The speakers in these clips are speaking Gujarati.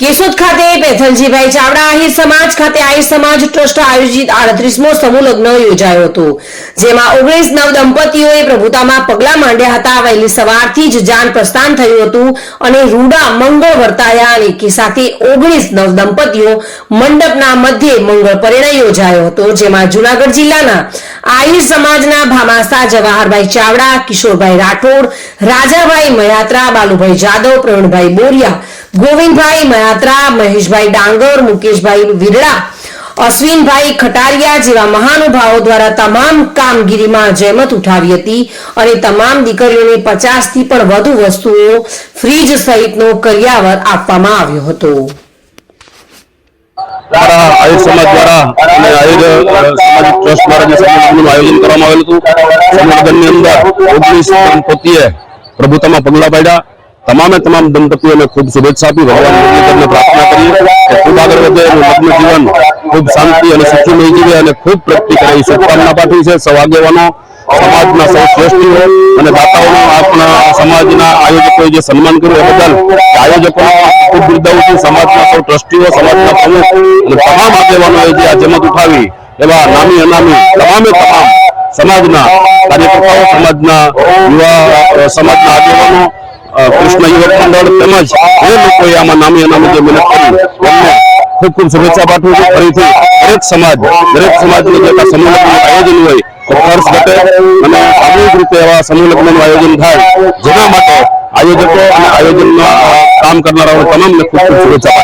કેશોદ ખાતે પેથલજીભાઈ ચાવડા, આહિર સમાજ ખાતે આહિર સમાજ ટ્રસ્ટ આયોજિત આડત્રીસમો સમૂહ લગ્ન યોજાયો હતો, જેમાં ઓગણીસ નવ દંપતીઓએ પ્રભુતામાં પગલા માંડ્યા હતા. વહેલી સવારથી જ જાન પ્રસ્થાન થયું હતું અને રૂડા મંગળ વર્તાયા અને કે સાથે ઓગણીસ નવ દંપતીઓ મંડપના મધ્યે મંગળ પરિણય યોજાયો હતો, જેમાં જુનાગઢ જિલ્લાના આહિર સમાજના ભામાસા, જવાહરભાઈ ચાવડા, કિશોરભાઈ રાઠોડ, રાજાભાઈ મયાત્રા, બાલુભાઈ જાદવ, પ્રવીણભાઈ બોરિયા ગોવિંદભાઈ મયાત્રા, મહેશભાઈ ડાંગર, મુકેશભાઈ વિરડા, અશ્વિનભાઈ ખટારિયા જેવા મહાનુભાવો દ્વારા તમામ કામગીરીમાં જહેમત ઉઠાવી હતી અને તમામ દીકરીઓને પચાસથી પણ વધુ વસ્તુઓ ફ્રીજ સહિતનો કરિયાવર આપવામાં આવ્યો હતો. પ્રભુતામાં પગલા પાડ્યા. તમામે તમામ દંપતીઓને ખૂબ શુભેચ્છા આપી, ભગવાન મુરલીધરને પ્રાર્થના કરીએ કે ખૂબ આગળ વધે એનું લગ્ન જીવન ખૂબ શાંતિ અને સુખીમય જીવે અને ખૂબ પ્રગતિ કરે. એવી શુભકામના પાઠવી છે સૌ આગેવાનો સમાજના સૌ શ્રેષ્ઠીઓ અને દાતાઓનું આપણા સમાજના આયોજકોએ જે સન્માન કર્યું એ બદલ આયોજકોનો ખૂબ બિરદાવું સમાજના સૌ ટ્રસ્ટીઓ, સમાજના પ્રમુખ અને તમામ આગેવાનોએ જે આ જમત ઉઠાવી એવા નામી અનામી તમામે તમામ સમાજના કાર્યકર્તાઓ, સમાજના યુવા સમાજના આગેવાનો કૃષ્ણ યુવક મંડળ તેમજ જે લોકોએ આમાં નામી અનામી જે મહેનત કરી ખૂબ ખૂબ શુભેચ્છા પાઠવું છું. ફરીથી દરેક સમાજ, દરેક સમાજનું જે સમૂહ આયોજન હોય ખર્ચ ઘટે અને સામૂહિક રીતે એવા સમૂહ આયોજન થાય, જેના માટે આયોજકો અને આયોજનમાં કામ કરનારાઓ તમામને ખૂબ ખૂબ શુભેચ્છા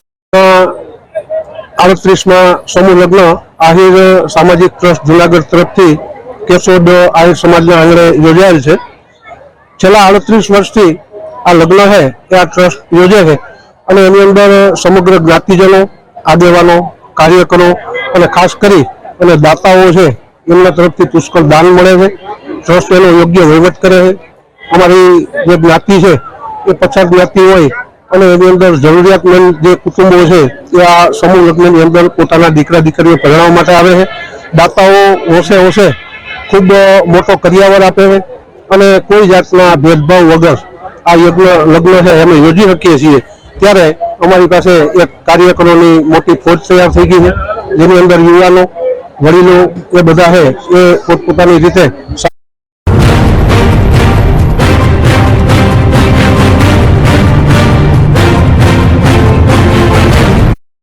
આડત્રીસમાં સમૂહ લગ્ન આહિર સામાજિક ટ્રસ્ટ જુનાગઢ તરફથી કેશોદ આહિર સમાજના આંગણે યોજાયેલ છે. છેલ્લા આડત્રીસ વર્ષથી આ લગ્ન છે, એ આ ટ્રસ્ટ યોજે છે. અને એની અંદર સમગ્ર જ્ઞાતિજનો, આગેવાનો, કાર્યકરો અને ખાસ કરી અને દાતાઓ છે, એમના તરફથી પુષ્કળ દાન મળે છે. ટ્રસ્ટ એનો યોગ્ય વહીવટ કરે છે. અમારી જે જ્ઞાતિ છે, એ પછાત જ્ઞાતિ હોય અને એની અંદર જરૂરિયાતમંદ જે કુટુંબો છે, એ આ સમૂહ લગ્નની અંદર પોતાના દીકરા દીકરીઓ પરણાવવા માટે આવે છે. દાતાઓ હોશે હોશે ખૂબ મોટો કરિયાવર આપે છે. અને કોઈ જાતના ભેદભાવ વગર આ યજ્ઞ લગ્ન છે, અમે યોજી શકીએ છીએ. ત્યારે અમારી પાસે એક કાર્યકરોની મોટી ફોજ તૈયાર થઈ ગઈ છે. જેની અંદર યુવાનો, વડીલો એ બધા છે, એ પોતપોતાની રીતે